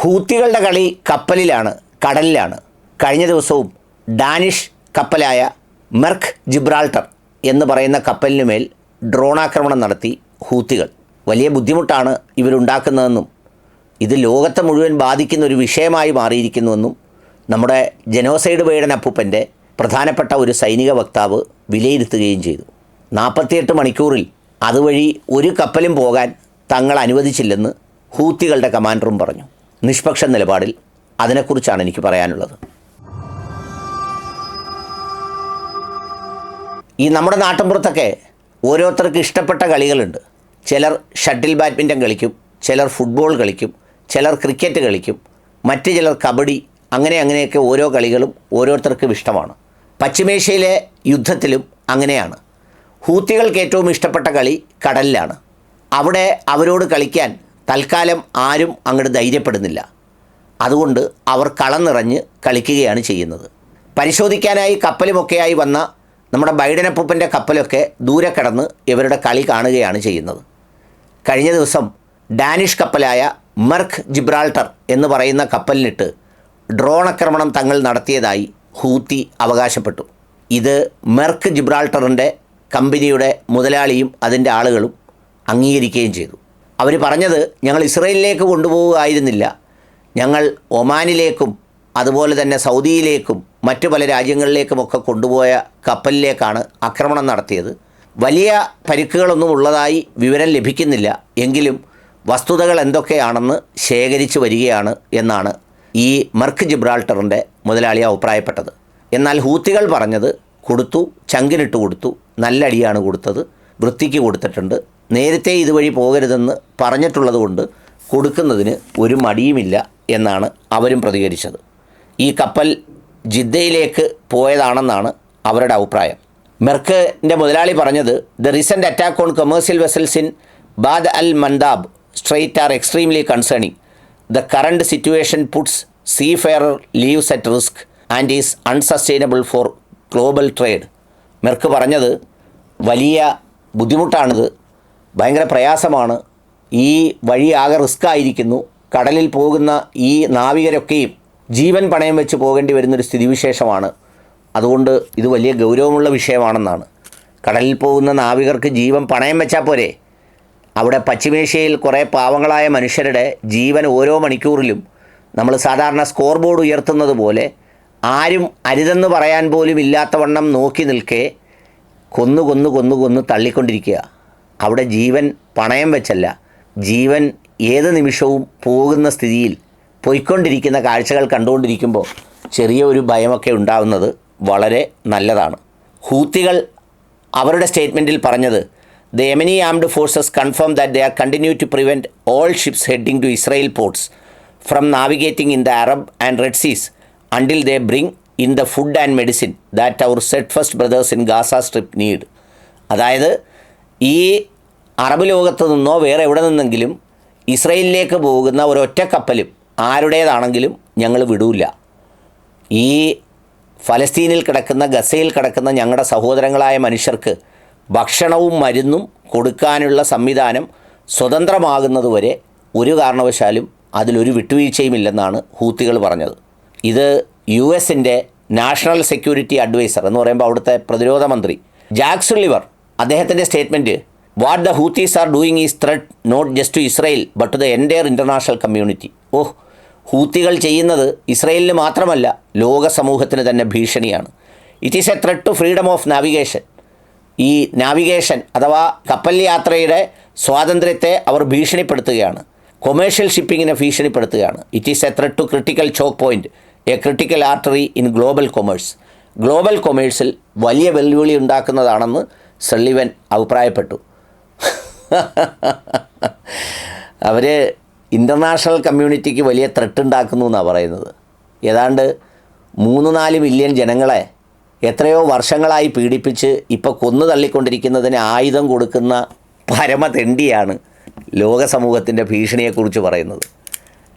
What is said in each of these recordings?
ഹൂത്തികളുടെ കളി കപ്പലിലാണ് കടലിലാണ്. കഴിഞ്ഞ ദിവസവും ഡാനിഷ് കപ്പലായ മെർക്ക് ജിബ്രാൾട്ടർ എന്ന് പറയുന്ന കപ്പലിന് മേൽ ഡ്രോണാക്രമണം നടത്തി ഹൂത്തികൾ. വലിയ ബുദ്ധിമുട്ടാണ് ഇവരുണ്ടാക്കുന്നതെന്നും ഇത് ലോകത്തെ മുഴുവൻ ബാധിക്കുന്ന ഒരു വിഷയമായി മാറിയിരിക്കുന്നുവെന്നും നമ്മുടെ ജനോസൈഡ് ബൈഡൻ അപ്പൂപ്പന്റെ പ്രധാനപ്പെട്ട ഒരു സൈനിക വക്താവ് വിലയിരുത്തുകയും ചെയ്തു. നാൽപ്പത്തിയെട്ട് മണിക്കൂറിൽ അതുവഴി ഒരു കപ്പലും പോകാൻ തങ്ങൾ അനുവദിച്ചില്ലെന്ന് ഹൂത്തികളുടെ കമാൻഡറും പറഞ്ഞു. നിഷ്പക്ഷ നിലപാടിൽ അതിനെക്കുറിച്ചാണ് എനിക്ക് പറയാനുള്ളത്. ഈ നമ്മുടെ നാട്ടിൻപുറത്തൊക്കെ ഓരോരുത്തർക്ക് ഇഷ്ടപ്പെട്ട കളികളുണ്ട്. ചിലർ ഷട്ടിൽ ബാഡ്മിന്റൺ കളിക്കും ചിലർ ഫുട്ബോൾ കളിക്കും ചിലർ ക്രിക്കറ്റ് കളിക്കും മറ്റു ചിലർ കബഡി അങ്ങനെ അങ്ങനെയൊക്കെ ഓരോ കളികളും ഓരോരുത്തർക്കും ഇഷ്ടമാണ്. പശ്ചിമേഷ്യയിലെ യുദ്ധത്തിലും അങ്ങനെയാണ്. ഹൂത്തികൾക്ക് ഏറ്റവും ഇഷ്ടപ്പെട്ട കളി കടലിലാണ്. അവിടെ അവരോട് കളിക്കാൻ തൽക്കാലം ആരും അങ്ങോട്ട് ധൈര്യപ്പെടുന്നില്ല. അതുകൊണ്ട് അവർ കളം നിറഞ്ഞ് കളിക്കുകയാണ് ചെയ്യുന്നത്. പരിശോധിക്കാനായി കപ്പലുമൊക്കെയായി വന്ന നമ്മുടെ ബൈഡനപ്പൂപ്പന്റെ കപ്പലൊക്കെ ദൂരെ കടന്ന് ഇവരുടെ കളി കാണുകയാണ് ചെയ്യുന്നത്. കഴിഞ്ഞ ദിവസം ഡാനിഷ് കപ്പലായ മെർക്ക് ജിബ്രാൾട്ടർ എന്ന് പറയുന്ന കപ്പലിനിട്ട് ഡ്രോൺ ആക്രമണം തങ്ങൾ നടത്തിയതായി ഹൂത്തി അവകാശപ്പെട്ടു. ഇത് മെർക്ക് ജിബ്രാൾട്ടറിന്റെ കമ്പനിയുടെ മുതലാളിയും അതിന്റെ ആളുകളും അംഗീകരിക്കുകയും ചെയ്തു. അവർ പറഞ്ഞത് ഞങ്ങൾ ഇസ്രയേലിലേക്ക് കൊണ്ടുപോവുകയായിരുന്നില്ല. ഞങ്ങൾ ഒമാനിലേക്കും അതുപോലെ തന്നെ സൗദിയിലേക്കും മറ്റു പല രാജ്യങ്ങളിലേക്കുമൊക്കെ കൊണ്ടുപോയ കപ്പലിലേക്കാണ് ആക്രമണം നടത്തിയത്. വലിയ പരിക്കുകളൊന്നും ഉള്ളതായി വിവരം ലഭിക്കുന്നില്ല. എങ്കിലും വസ്തുതകൾ എന്തൊക്കെയാണെന്ന് ശേഖരിച്ചു വരികയാണ് എന്നാണ് ഈ മർക്ക് ജിബ്രാൾട്ടറിന്റെ മുതലാളി അഭിപ്രായപ്പെട്ടത്. എന്നാൽ ഹൂത്തികൾ പറഞ്ഞത് കൊടുത്തു ചങ്കിനിട്ട് കൊടുത്തു നല്ല അടിയാണ് കൊടുത്തത് വൃത്തിക്ക് കൊടുത്തിട്ടുണ്ട്. നേരത്തെ ഇതുവഴി പോകരുതെന്ന് പറഞ്ഞിട്ടുള്ളതുകൊണ്ട് കൊടുക്കുന്നതിന് ഒരു മടിയുമില്ല എന്നാണ് അവരും പ്രതികരിച്ചത്. ഈ കപ്പൽ ജിദ്ദയിലേക്ക് പോയതാണെന്നാണ് അവരുടെ അഭിപ്രായം. മെർക്കിന്റെ മുതലാളി പറഞ്ഞത് the recent attack on commercial vessels in Bab al Mandab strait are extremely concerning the current situation puts seafarer lives at risk and is unsustainable for global trade Merck പറഞ്ഞത് വലിയ ബുദ്ധിമുട്ടാണിത് ഭയങ്കര പ്രയാസമാണ്. ഈ വഴി ആകെ റിസ്ക് ആയിരിക്കുന്നു. കടലിൽ പോകുന്ന ഈ നാവികരൊക്കെയും ജീവൻ പണയം വെച്ച് പോകേണ്ടി വരുന്നൊരു സ്ഥിതിവിശേഷമാണ്. അതുകൊണ്ട് ഇത് വലിയ ഗൗരവമുള്ള വിഷയമാണെന്നാണ്. കടലിൽ പോകുന്ന നാവികർക്ക് ജീവൻ പണയം വെച്ചാൽ പോരെ. അവിടെ പശ്ചിമേഷ്യയിൽ കുറേ പാവങ്ങളായ മനുഷ്യരുടെ ജീവൻ ഓരോ മണിക്കൂറിലും നമ്മൾ സാധാരണ സ്കോർ ബോർഡ് ഉയർത്തുന്നത് പോലെ ആരും അരുതെന്ന് പറയാൻ പോലും ഇല്ലാത്തവണ്ണം നോക്കി നിൽക്കെ കൊന്നു കൊന്നു കൊന്നു കൊന്നു തള്ളിക്കൊണ്ടിരിക്കുക. അവിടെ ജീവൻ പണയം വെച്ചല്ല. ജീവൻ ഏത് നിമിഷവും പോകുന്ന സ്ഥിതിയിൽ പോയിക്കൊണ്ടിരിക്കുന്ന കാഴ്ചകൾ കണ്ടുകൊണ്ടിരിക്കുമ്പോൾ ചെറിയ ഒരു ഭയമൊക്കെ ഉണ്ടാവുന്നത് വളരെ നല്ലതാണ്. ഹൂത്തികൾ അവരുടെ സ്റ്റേറ്റ്മെന്റിൽ പറഞ്ഞത് the Yemeni armed forces confirm that they are continue to prevent all ships heading to Israel ports from navigating in the Arab and Red Seas until they bring in the food and medicine that our steadfast brothers in Gaza strip need. അതായത് ഈ Arab ലോകത്ത് നിന്നോ വേറെ എവിടെ നിന്നെങ്കിലും ഇസ്രയേലിലേക്ക് പോകുന്ന ഒരൊറ്റ കപ്പലും ആരുടേതാണെങ്കിലും ഞങ്ങൾ വിടൂല്ല ഈ ഫലസ്തീനിൽ കിടക്കുന്ന ഗസയിൽ കിടക്കുന്ന ഞങ്ങളുടെ സഹോദരങ്ങളായ മനുഷ്യർക്ക് ഭക്ഷണവും മരുന്നും കൊടുക്കാനുള്ള സംവിധാനം സ്വതന്ത്രമാകുന്നതുവരെ ഒരു കാരണവശാലും അതിലൊരു വിട്ടുവീഴ്ചയുമില്ലെന്നാണ് ഹൂത്തികൾ പറഞ്ഞത്. ഇത് യു എസിന്റെ നാഷണൽ സെക്യൂരിറ്റി അഡ്വൈസർ എന്ന് പറയുമ്പോൾ അവിടുത്തെ പ്രതിരോധ മന്ത്രി ജാക്ക് സുള്ളിവർ അദ്ദേഹത്തിന്റെ statement what the Houthis are doing is threat not just to Israel but to the entire international community oh ഹൂത്തികൾ ചെയ്യുന്നത് ഇസ്രയേലിന് മാത്രമല്ല ലോക സമൂഹത്തിന് തന്നെ ഭീഷണിയാണ്. It is a threat to freedom of navigation ഈ നാവിഗേഷൻ അഥവാ കപ്പൽ യാത്രയുടെ സ്വാതന്ത്ര്യത്തെ അവർ ഭീഷണിപ്പെടുത്തുകയാണ്. കൊമേഴ്ഷ്യൽ ഷിപ്പിങ്ങിനെ ഭീഷണിപ്പെടുത്തുകയാണ്. It is a threat to critical choke point a critical artery in global commerce global കൊമേഴ്സിൽ വലിയ വെല്ലുവിളി ഉണ്ടാക്കുന്നതാണെന്ന് സള്ളിവൻ അഭിപ്രായപ്പെട്ടു. അവർ ഇന്റർനാഷണൽ കമ്മ്യൂണിറ്റിക്ക് വലിയ ത്രെട്ട് ഉണ്ടാക്കുന്നു എന്നാണ് പറയുന്നത്. ഏതാണ്ട് മൂന്ന് നാല് മില്യൺ ജനങ്ങളെ എത്രയോ വർഷങ്ങളായി പീഡിപ്പിച്ച് ഇപ്പോൾ കൊന്നു തള്ളിക്കൊണ്ടിരിക്കുന്നതിന് ആയുധം കൊടുക്കുന്ന പരമതെണ്ടിയാണ് ലോക സമൂഹത്തിന്റെ ഭീഷണിയെക്കുറിച്ച് പറയുന്നത്.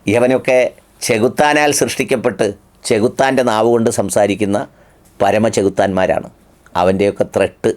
ഇവനൊക്കെ ചെകുത്താനാൽ സൃഷ്ടിക്കപ്പെട്ട് ചെകുത്താന്റെ നാവ് കൊണ്ട് സംസാരിക്കുന്ന പരമ ചെകുത്താന്മാരാണ് അവന്റെയൊക്കെ ത്രെട്ട്